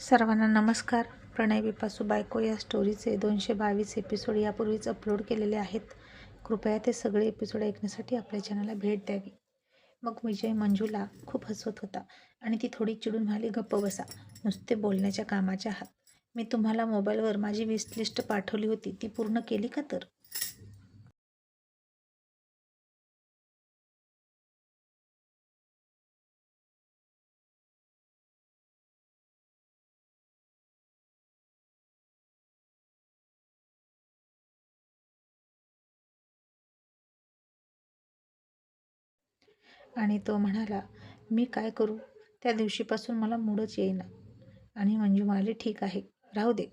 सर्वांना नमस्कार. प्रणय विपासू बायको या स्टोरीचे दोनशे बावीस एपिसोड यापूर्वीच अपलोड केलेले आहेत. कृपया ते सगळे एपिसोड ऐकण्यासाठी आपल्या चॅनलला भेट द्यावी. मग विजय मंजूला खूप हसवत होता आणि ती थोडी चिडून म्हणाली गप्प बसा. नुसते बोलण्याच्या कामाच्या आहात. मी तुम्हाला मोबाईलवर माझी विश लिस्ट पाठवली होती. ती पूर्ण केली का तर? आणि तो म्हणाला मी काय करू? त्या दिवशीपासून मला मूडच येईना. आणि मंजू म्हणाली ठीक आहे राहू दे.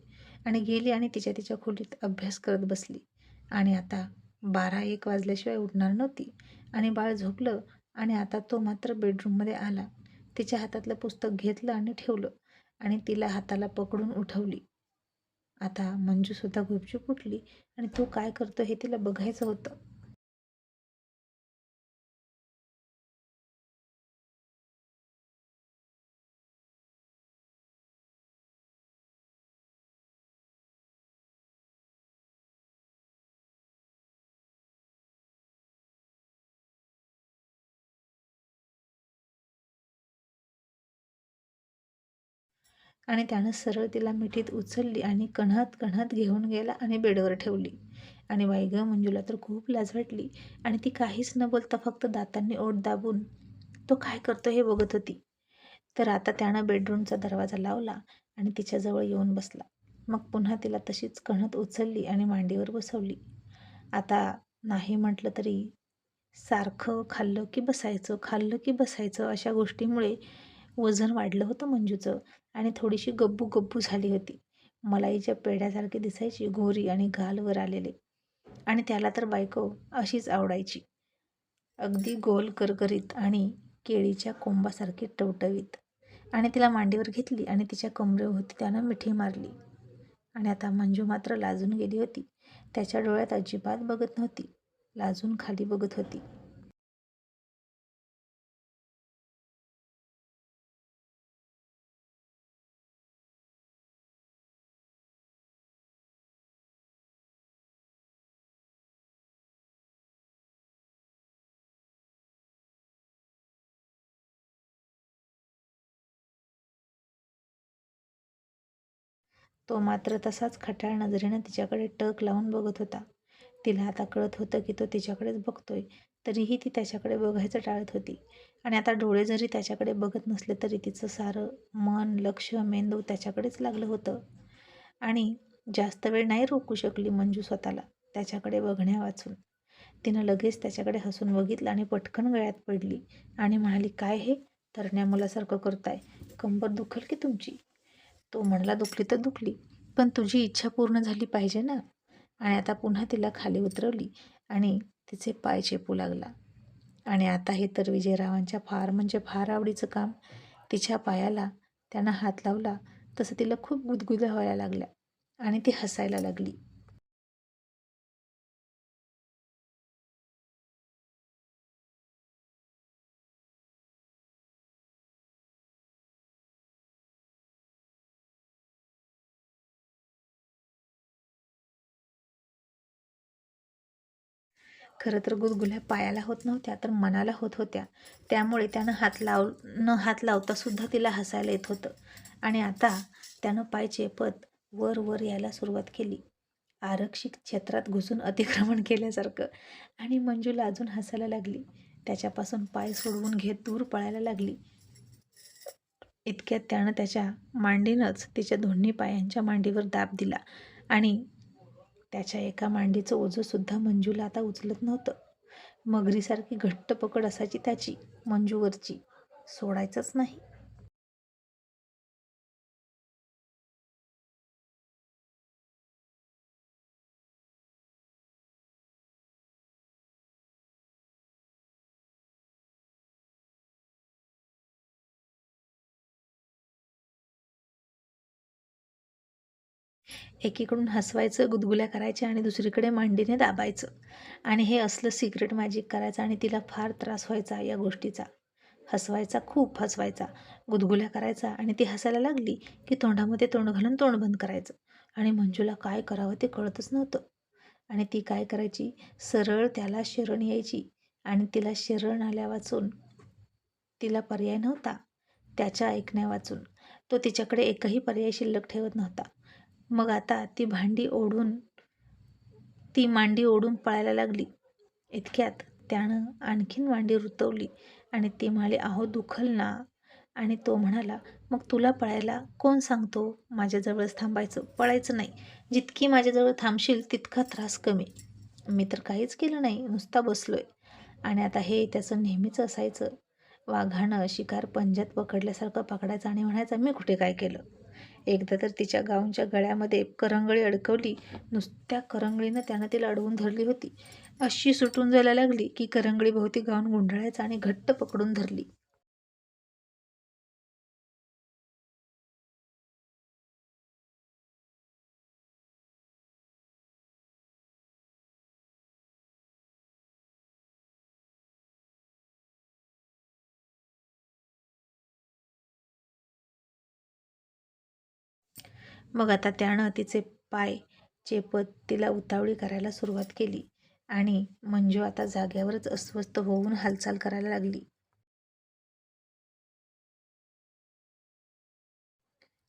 आणि गेली आणि तिच्या तिच्या खोलीत अभ्यास करत बसली. आणि आता बारा एक वाजल्याशिवाय उठणार नव्हती. आणि बाळ झोपलं आणि आता तो मात्र बेडरूममध्ये आला. तिच्या हातातलं पुस्तक घेतलं आणि ठेवलं आणि तिला हाताला पकडून उठवली. आता मंजूसुद्धा गुपचूप उठली आणि तो काय करतो हे तिला बघायचं होतं. आणि त्यानं सरळ तिला मिठीत उचलली आणि कणत कणत घेऊन गेला आणि बेडवर ठेवली. आणि वाईग मंजूला तर खूप लाज वाटली आणि ती काहीच न बोलता फक्त दातांनी ओठ दाबून तो काय करतो हे बघत होती? तर आता त्यानं बेडरूमचा दरवाजा लावला आणि तिच्याजवळ येऊन बसला. मग पुन्हा तिला तशीच कणत उचलली आणि मांडीवर बसवली. आता नाही म्हटलं तरी सारखं खाल्लं की बसायचं खाल्लं की बसायचं अशा गोष्टीमुळे वजन वाढलं होतं मंजूचं. आणि थोडीशी गब्बू गब्बू झाली होती. मलाईच्या पेढ्यासारखी दिसायची गोरी आणि गालवर आलेले. आणि त्याला तर बायको अशीच आवडायची. अगदी गोल करकरीत आणि केळीच्या कोंबासारखी टवटवीत. आणि तिला मांडीवर घेतली आणि तिच्या कमरेवरती त्यानं मिठी मारली. आणि आता मंजू मात्र लाजून गेली होती. त्याच्या डोळ्यात अजिबात बघत नव्हती. लाजून खाली बघत होती. तो मात्र तसाच खट्याळ नजरेनं तिच्याकडे टक लावून बघत होता. तिला आता कळत होतं की तो तिच्याकडेच बघतोय तरीही ती त्याच्याकडे बघायचं टाळत होती. आणि आता डोळे जरी त्याच्याकडे बघत नसले तरी तिचं सारं मन लक्ष मेंदू त्याच्याकडेच लागलं होतं. आणि जास्त वेळ नाही रोखू शकली मंजू स्वतःला त्याच्याकडे बघण्या वाचून. तिनं लगेच त्याच्याकडे हसून बघितलं आणि पटकन गळ्यात पडली आणि म्हणाली काय हे? तरण्या मुलासारखं करताय. कंबर दुखल की तुमची? तो म्हणला दुखली तर दुखली पण तुझी इच्छा पूर्ण झाली पाहिजे ना. आणि आता पुन्हा तिला खाली उतरवली आणि तिचे पाय चेपू लागला. आणि आता हे तर विजयरावांच्या फार म्हणजे फार आवडीचं काम. तिच्या पायाला त्यानं हात लावला तसं तिला खूप गुदगुद्या व्हायला लागल्या आणि ती हसायला लागली. खरं तर गुदगुल्या पायाला होत नव्हत्या तर मनाला होत होत्या. त्यामुळे त्यानं हात लाव न हात लावतासुद्धा तिला हसायला येत होतं. आणि आता त्यानं पाय चेपत वर वर यायला सुरुवात केली. आरक्षित क्षेत्रात घुसून अतिक्रमण केल्यासारखं. आणि मंजूला अजून हसायला लागली. त्याच्यापासून पाय सोडवून घेत दूर पळायला लागली. इतक्यात त्यानं त्याच्या मांडीनंच तिच्या दोन्ही पायांच्या मांडीवर दाब दिला. आणि त्याच्या एका मांडीचं ओझंसुद्धा मंजूला आता उचलत नव्हतं. मगरीसारखी घट्ट पकड असायची त्याची मंजूवरची. सोडायचंच नाही. एकीकडून हसवायचं गुदगुल्या करायच्या आणि दुसरीकडे मांडीने दाबायचं. आणि हे असलं सिक्रेट मॅजिक करायचं आणि तिला फार त्रास व्हायचा या गोष्टीचा. हसवायचा खूप हसवायचा गुदगुल्या करायचा आणि ती हसायला लागली की तोंडामध्ये तोंड घालून तोंड बंद करायचं. आणि मंजूला काय करावं ते कळतच नव्हतं. आणि ती काय करायची? सरळ त्याला शरण यायची. आणि तिला शरण आल्या वाचून तिला पर्याय नव्हता. त्याच्या ऐकण्या वाचून तो तिच्याकडे एकही पर्याय शिल्लक ठेवत नव्हता. मग आता ती भांडी ओढून ती मांडी ओढून पळायला लागली. इतक्यात त्यानं आणखीन मांडी रुतवली आणि ती म्हणाली अहो दुखल ना. आणि तो म्हणाला मग तुला पळायला कोण सांगतो माझ्याजवळच थांबायचं? पळायचं नाही. जितकी माझ्याजवळ थांबशील तितका त्रास कमी. मी तर काहीच केलं नाही नुसता बसलो आहे आणि आता हे त्याचं नेहमीच असायचं. वाघानं शिकार पंजात पकडल्यासारखं पकडायचं आणि म्हणायचं मी कुठे काय केलं? एकदा तर तिच्या गाऊनच्या गळ्यामध्ये करंगळी अडकवली. नुसत्या करंगळीनं त्यानं तिला अडवून धरली होती. अशी सुटून जायला लागली की करंगळीभोवती गाऊन गुंडाळायचा आणि घट्ट पकडून धरली. मग आता त्यानं तिचे पाय चेपत तिला उतावळी करायला सुरुवात केली आणि मंजू आता जाग्यावरच अस्वस्थ होऊन हालचाल करायला लागली.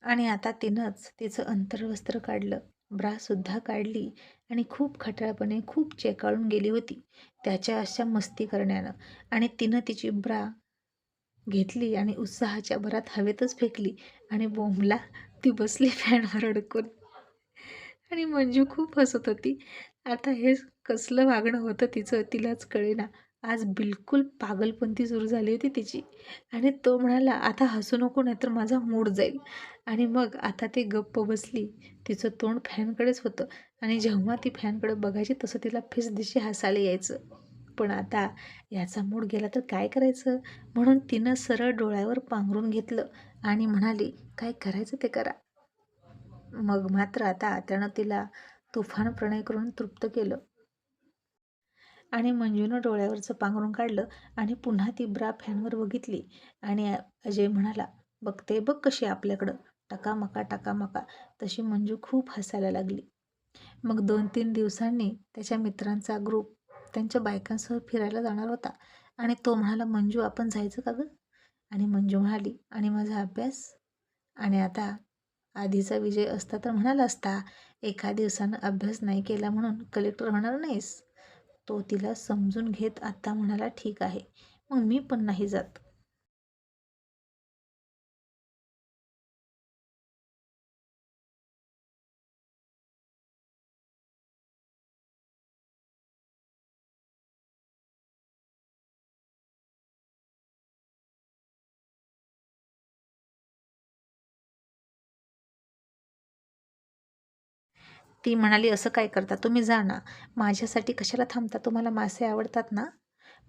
आणि आता तिनंच तिचं अंतर्वस्त्र काढलं. ब्रासुद्धा काढली आणि खूप खटाळपणे खूप चेकाळून गेली होती त्याच्या अशा मस्ती करण्यानं. आणि तिनं तिची ब्रा घेतली आणि उत्साहाच्या भरात हवेतच फेकली आणि बोंबला ती बसली फॅनवर अडकून. आणि मंजू खूप हसत होती. आता हे कसलं वागणं होतं तिचं तिलाच कळेना. आज बिलकुल पागलपंथी सुरू झाली होती तिची. आणि तो म्हणाला आता हसू नको नाही तर माझा मूड जाईल. आणि मग आता ती गप्प बसली. तिचं तोंड फॅनकडेच होतं. आणि जेव्हा ती फॅनकडे बघायची तसं तिला दिशी हसायला यायचं. पण आता याचा मूड गेला तर काय करायचं? म्हणून तिनं सरळ डोळ्यावर पांघरून घेतलं. आणि म्हणाली काय करायचं ते करा. मग मात्र आता त्यानं तिला तुफान प्रणय करून तृप्त केलं. आणि मंजूनं डोळ्यावरचं पांघरून काढलं आणि पुन्हा ती ब्रा फॅनवर बघितली आणि अजय म्हणाला बघते बघ कशी आपल्याकडं. टकामका टकामका तशी मंजू खूप हसायला लागली. मग दोन तीन दिवसांनी त्याच्या मित्रांचा ग्रुप त्यांच्या बायकांसह फिरायला जाणार होता आणि तो म्हणाला मंजू आपण जायचं का गं? आणि मंजू म्हणाली आणि माझा अभ्यास? आणि आता आधीचा विजय असता तर म्हणाला असता एका दिवसानं अभ्यास नाही केला म्हणून कलेक्टर होणार नाहीस. तो तिला समजून घेत आत्ता म्हणाला ठीक आहे. मग मी पण नाही जात. ती म्हणाली असं काय करता? तुम्ही जा ना. माझ्यासाठी कशाला थांबता? तुम्हाला मासे आवडतात ना?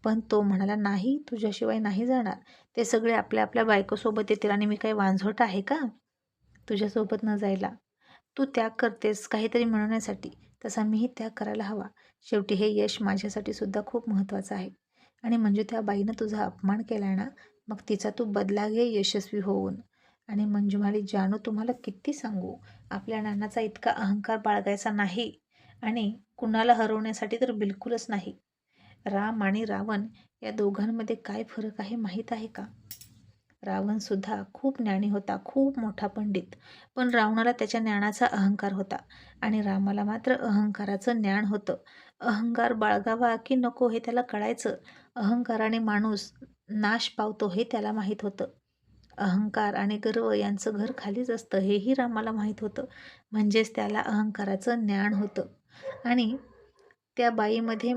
पण तो म्हणाला नाही तुझ्याशिवाय नाही जाणार. ते सगळे आपल्या आपल्या बायकोसोबत येतील आणि मी काही वांझोट आहे का? तुझ्यासोबत न जायला. तू त्याग करतेस काहीतरी मिळवण्यासाठी. तसा मीही त्याग करायला हवा. शेवटी हे यश माझ्यासाठी सुद्धा खूप महत्त्वाचं आहे. आणि म्हणजे त्या बाईनं तुझा अपमान केला ना मग तिचा तू बदला घे यशस्वी होऊन. आणि मंजुमाली म्हणाली जानू तुम्हाला किती सांगू? आपल्या नानाचा इतका अहंकार बाळगायचा नाही आणि कुणाला हरवण्यासाठी तर बिलकुलच नाही. राम आणि रावण या दोघांमध्ये काय फरक आहे माहीत आहे का? रावणसुद्धा खूप ज्ञानी होता खूप मोठा पंडित. पण रावणाला त्याच्या ज्ञानाचा अहंकार होता आणि रामाला मात्र अहंकाराचं ज्ञान होतं. अहंकार बाळगावा की नको हे त्याला कळायचं. अहंकाराने माणूस नाश पावतो हे त्याला माहीत होतं. अहंकार आणि गर्व यांचं घर खालीच असतं हेही रामाला माहीत होतं. म्हणजेच त्याला अहंकाराचं ज्ञान होतं. आणि त्या बाईमध्ये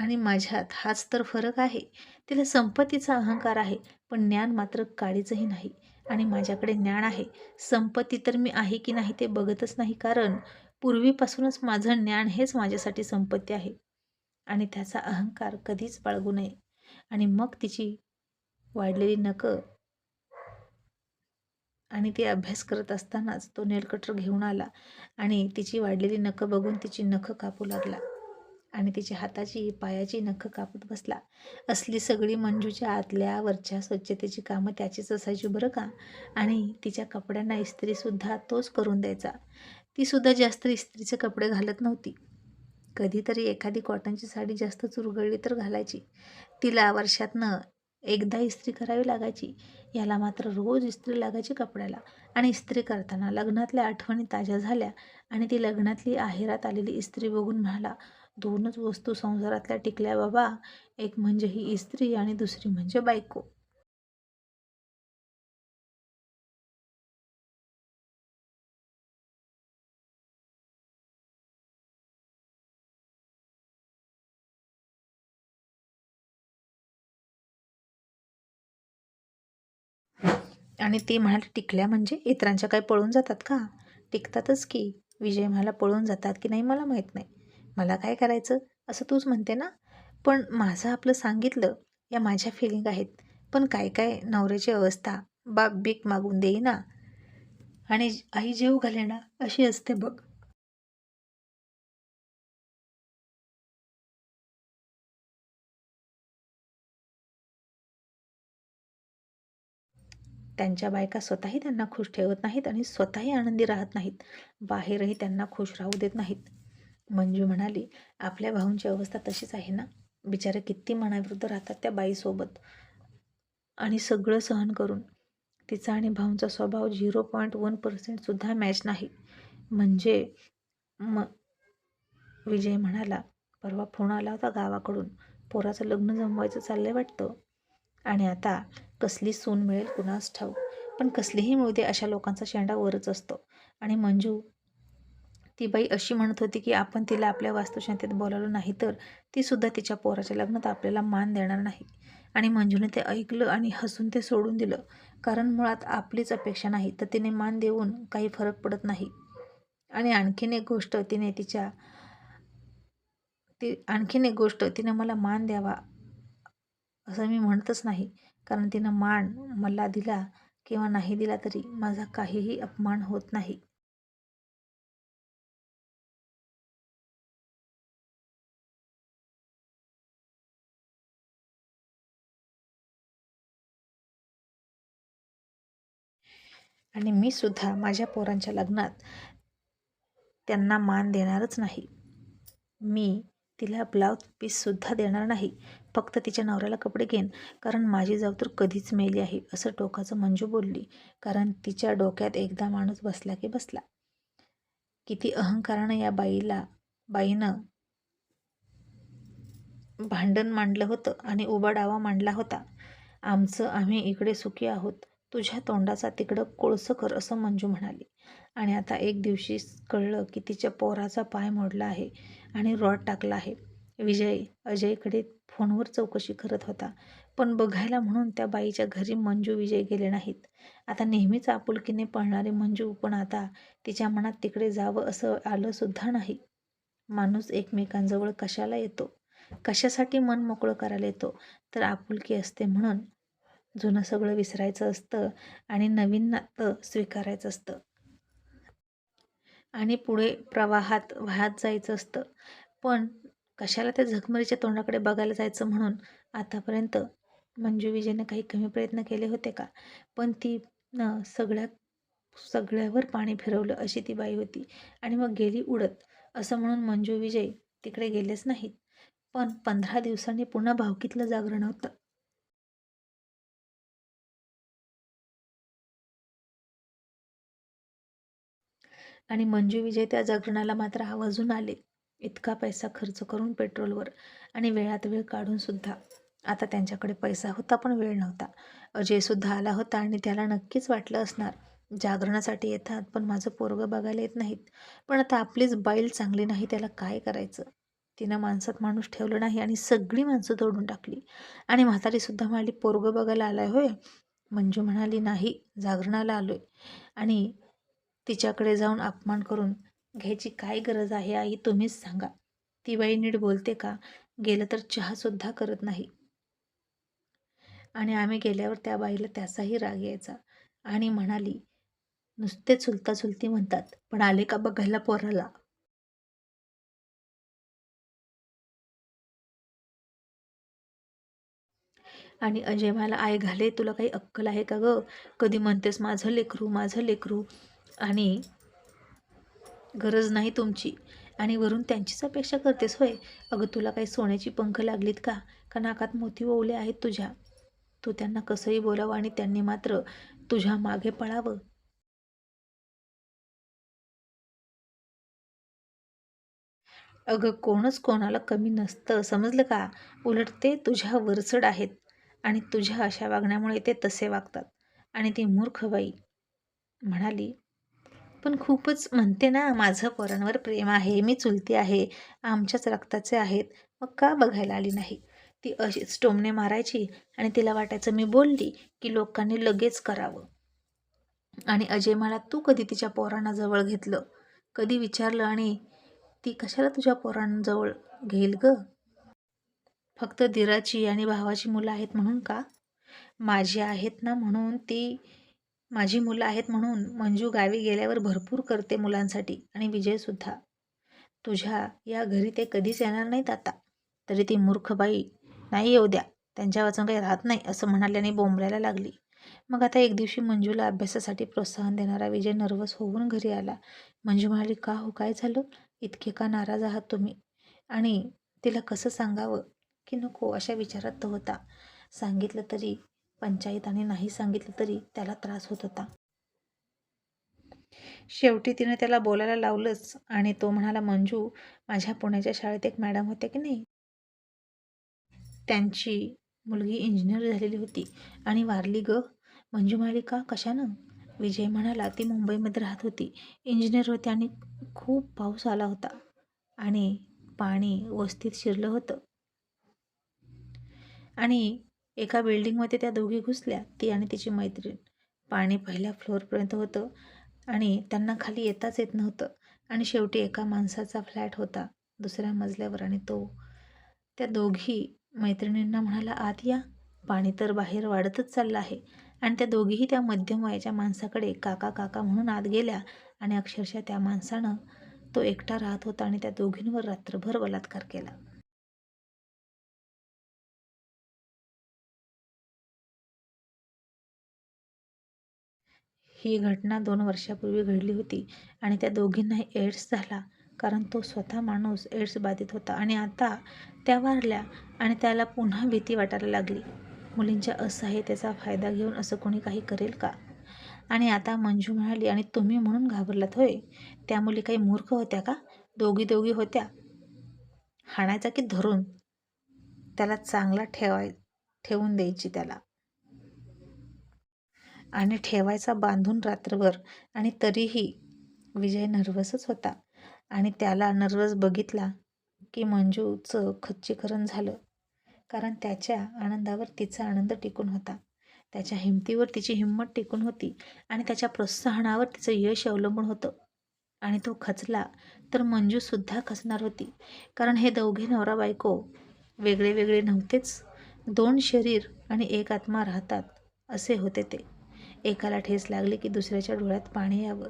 आणि माझ्यात हाच तर फरक आहे. तिला संपत्तीचा अहंकार आहे पण ज्ञान मात्र काळीचंही नाही. आणि माझ्याकडे ज्ञान आहे. संपत्ती तर मी आहे की नाही ते बघतच नाही कारण पूर्वीपासूनच माझं ज्ञान हेच माझ्यासाठी संपत्ती आहे. आणि त्याचा अहंकार कधीच बाळगू नये. आणि मग तिची वाढलेली नखं आणि ती अभ्यास करत असतानाच तो नेलकटर घेऊन आला आणि तिची वाढलेली नखं बघून तिची नखं कापू लागला आणि तिच्या हाताची पायाची नखं कापत बसला. असली सगळी मंजूच्या आतल्या वरच्या स्वच्छतेची कामं त्याचीच असायची बरं का? आणि तिच्या कपड्यांना इस्त्रीसुद्धा तोच करून द्यायचा. तीसुद्धा जास्त इस्त्रीचे कपडे घालत नव्हती. कधीतरी एखादी कॉटनची साडी जास्त चुरगळली तर घालायची. तिला वर्षातनं एकदा इस्त्री करावी लागायची. याला मात्र रोज इस्त्री लागायची कपड्याला. आणि इस्त्री करताना लग्नातल्या आठवणी ताज्या झाल्या आणि ती लग्नातली आहेरात आलेली इस्त्री बघून म्हणाला दोनच वस्तू संसारातल्या टिकल्या बाबा. एक म्हणजे ही इस्त्री आणि दुसरी म्हणजे बायको. आणि ती म्हणाली टिकल्या म्हणजे इतरांच्या काय पळून जातात का? टिकतातच की. विजय मला पळून जातात की नाही मला माहीत नाही. मला काय करायचं? असं तूच म्हणते ना? पण माझं आपलं सांगितलं या माझ्या फिलिंग आहेत. पण काय काय नवऱ्याची अवस्था? बाप बीक मागून देईना. आणि आई जेव घाले ना अशी असते बघ. त्यांच्या बायका स्वतःही त्यांना खुश ठेवत नाहीत आणि स्वतःही आनंदी राहत नाहीत. बाहेरही त्यांना खुश राहू देत नाहीत. मंजू म्हणाली आपल्या भाऊंची अवस्था तशीच आहे ना? बिचारे किती मनाविरुद्ध राहतात त्या बाईसोबत. आणि सगळं सहन करून. तिचा आणि भाऊंचा स्वभाव झिरो पॉईंट वन पर्सेंटसुद्धा मॅच नाही. म्हणजे म विजय म्हणाला परवा फोन आला होता गावाकडून. पोराचं लग्न जमवायचं चाललंय वाटतं. आणि आता कसली सून मिळेल कुणास ठाऊक. पण कसलीही मुळदे दे अशा लोकांचा शेंडा वरच असतो. आणि मंजू ती बाई अशी म्हणत होती की आपण तिला आपल्या वास्तुशांतीत बोलावलं नाही तर तीसुद्धा तिच्या पोराच्या लग्नात आपल्याला मान देणार नाही. आणि मंजूने ते ऐकलं आणि हसून ते सोडून दिलं. कारण मुळात आपलीच अपेक्षा नाही तर तिने मान देऊन काही फरक पडत नाही. आणि आणखीन एक गोष्ट तिने तिच्या ती आणखीन एक गोष्ट तिने मला मान द्यावा असं मी म्हणतच नाही. कारण तिनं मान मला दिला किंवा नाही दिला तरी माझा काहीही अपमान होत नाही. आणि मी सुद्धा माझ्या पोरांच्या लग्नात त्यांना मान देणारच नाही. मी तिला ब्लाऊज पीससुद्धा देणार नाही. फक्त तिच्या नवऱ्याला कपडे घेईन. कारण माझी जाऊ तर कधीच मेली आहे असं टोकाचं मंजू बोलली. कारण तिच्या डोक्यात एकदा माणूस बसला की बसला. किती अहंकारानं या बाईला बाईनं भांडण मांडलं होतं आणि उबा डावा मांडला होता. आमचं आम्ही इकडे सुखी आहोत. तुझ्या तोंडाचा तिकडं कोळसं कर असं मंजू म्हणाली. आणि आता एक दिवशी कळलं की तिच्या पोराचा पाय मोडला आहे आणि रॉड टाकला आहे. विजय अजयकडे फोनवर चौकशी करत होता. पण बघायला म्हणून त्या बाईच्या घरी मंजू विजय गेले नाहीत. आता नेहमीच आपुलकीने पळणारे मंजू पण आता तिच्या मनात तिकडे जावं असं आलंसुद्धा नाही. माणूस एकमेकांजवळ कशाला येतो? कशासाठी मन मोकळं करायला येतो? तर आपुलकी असते म्हणून जुनं सगळं विसरायचं असतं आणि नवीन नातं स्वीकारायचं असतं. आणि पुढे प्रवाहात वाहत जायचं असतं. पण कशाला त्या झकमरीच्या तोंडाकडे बघायला जायचं म्हणून आतापर्यंत मंजू विजयने काही कमी प्रयत्न केले होते का? पण ती न सगळ्या सगळ्यावर पाणी फिरवलं अशी ती बाई होती आणि मग गेली उडत. असं म्हणून मंजू विजय तिकडे गेलेच नाहीत. पण पंधरा दिवसांनी पुन्हा भावकीतलं जागरण होतं. आणि मंजू विजय त्या जागरणाला मात्र आवाजून आले. इतका पैसा खर्च करून पेट्रोलवर आणि वेळात वेळ काढूनसुद्धा आता त्यांच्याकडे पैसा होता पण वेळ नव्हता. अजयसुद्धा आला होता आणि त्याला नक्कीच वाटलं असणार. जागरणासाठी येतात पण माझं पोरगं बघायला येत नाहीत. पण आता आपलीच बैल चांगली नाही त्याला काय करायचं? तिनं माणसात माणूस ठेवलं नाही आणि सगळी माणसं तोडून टाकली. आणि म्हातारीसुद्धा म्हणाली पोरगं बघायला आलाय होय? मंजू म्हणाली नाही जागरणाला आलोय. आणि तिच्याकडे जाऊन अपमान करून घ्यायची काय गरज आहे आई तुम्हीच सांगा. ती बाई नीट बोलते का? गेलं तर चहासुद्धा करत नाही. आणि आम्ही गेल्यावर त्या बाईला त्याचाही राग यायचा. आणि म्हणाली नुसते चुलता चुलती म्हणतात पण आले का बघायला पोराला? आणि अजय मला आई घाले तुला काही अक्कल आहे का गं? कधी म्हणतेस माझं लेकरू माझं लेकरू? आणि गरज नाही तुमची. आणि वरून त्यांचीच अपेक्षा करतेस होय? अगं तुला काही सोन्याची पंख लागलीत का? का नाकात मोती ओवले आहेत तुझ्या? तू त्यांना कसंही बोलावं आणि त्यांनी मात्र तुझ्या मागे पळावं. अगं कोणच कोणाला कमी नसतं. समजलं का? उलट ते तुझ्या वरचढ आहेत आणि तुझ्या अशा वागण्यामुळे ते तसे वागतात. आणि ती मूर्ख बाई म्हणाली पण खूपच म्हणते ना माझं पोरांवर प्रेम आहे मी चुलती आहे आमच्याच रक्ताचे आहेत. मग का बघायला आली नाही? ती अशीच टोमणे मारायची आणि तिला वाटायचं मी बोलली की लोकांनी लगेच करावं. आणि अजय मला तू कधी तिच्या पोरांना जवळ घेतलं? कधी विचारलं आणि ती कशाला तुझ्या पोरांजवळ घेईल ग? फक्त दिराची आणि भावाची मुलं आहेत म्हणून का? माझी आहेत ना म्हणून ती माझी मुलं आहेत म्हणून मंजू गावी गेल्यावर भरपूर करते मुलांसाठी आणि विजयसुद्धा तुझ्या या घरी ते कधीच येणार नाहीत आता. तरी ती मूर्ख बाई नाही येऊ द्या. त्यांच्या वाचून काही राहत नाही असं म्हणाल्याने बोंबरायला लागली. मग आता एक दिवशी मंजूला अभ्यासासाठी प्रोत्साहन देणारा विजय नर्वस होऊन घरी आला. मंजू म्हणाली का हो काय झालं? इतके का नाराज आहात तुम्ही? आणि तिला कसं सांगावं? की नको अशा विचारात तो होता. सांगितलं तरी पंचायताने नाही सांगितलं तरी त्याला त्रास होत होता. शेवटी तिने त्याला बोलायला लावलंच आणि तो म्हणाला मंजू माझ्या पुण्याच्या शाळेत एक मॅडम होत्या की नाही? त्यांची मुलगी इंजिनियर झालेली होती आणि वारली ग. मंजू म्हणाली का? कशानं? विजय म्हणाला ती मुंबईमध्ये राहत होती. इंजिनियर होती आणि खूप पाऊस आला होता आणि पाणी वस्तीत शिरलं होतं. आणि एका बिल्डिंगमध्ये त्या दोघी घुसल्या ती आणि तिची मैत्रीण. पाणी पहिल्या फ्लोअरपर्यंत होतं आणि त्यांना खाली येताच येत नव्हतं आणि शेवटी एका माणसाचा फ्लॅट होता दुसऱ्या मजल्यावर आणि तो. त्या दोघी मैत्रिणींना म्हणाला आत या. पाणी तर बाहेर वाढतच चाललं आहे. आणि त्या दोघीही त्या मध्यम वयाच्या माणसाकडे काका काका म्हणून आत गेल्या आणि अक्षरशः त्या माणसानं तो एकटा राहत होता आणि त्या दोघींवर रात्रभर बलात्कार केला. ही घटना दोन वर्षापूर्वी घडली होती आणि त्या दोघींनाही एड्स झाला कारण तो स्वतः माणूस एड्स बाधित होता आणि आता त्या वारल्या आणि त्याला पुन्हा भीती वाटायला लागली. मुलींच्या असहाय्यतेचा फायदा घेऊन असं कोणी काही करेल का? आणि आता मंजू म्हणाली आणि तुम्ही म्हणून घाबरलात होय? त्या मुली काही मूर्ख होत्या का? दोघी दोघी होत्या. हाणायचा की धरून? त्याला चांगला ठेवाय ठेवून द्यायची त्याला. आणि ठेवायचा बांधून रात्रभर. आणि तरीही विजय नर्वसच होता. आणि त्याला नर्वस बघितला की मंजूचं खच्चीकरण झालं. कारण त्याच्या आनंदावर तिचा आनंद टिकून होता. त्याच्या हिमतीवर तिची हिंमत टिकून होती. आणि त्याच्या प्रोत्साहनावर तिचं यश अवलंबून होतं. आणि तो खचला तर मंजूसुद्धा खचणार होती. कारण हे दोघे नवरा बायको वेगळे वेगळे नव्हतेच. दोन शरीर आणि एक आत्मा राहतात असे होते ते. एकाला ठेस लागली की दुसऱ्याच्या डोळ्यात पाणी यावं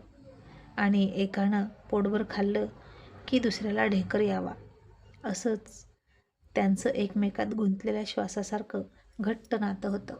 आणि एकानं पोटभर खाल्लं की दुसऱ्याला ढेकर यावा. असंच त्यांचं एकमेकात गुंतलेल्या श्वासासारखं घट्ट नातं होतं.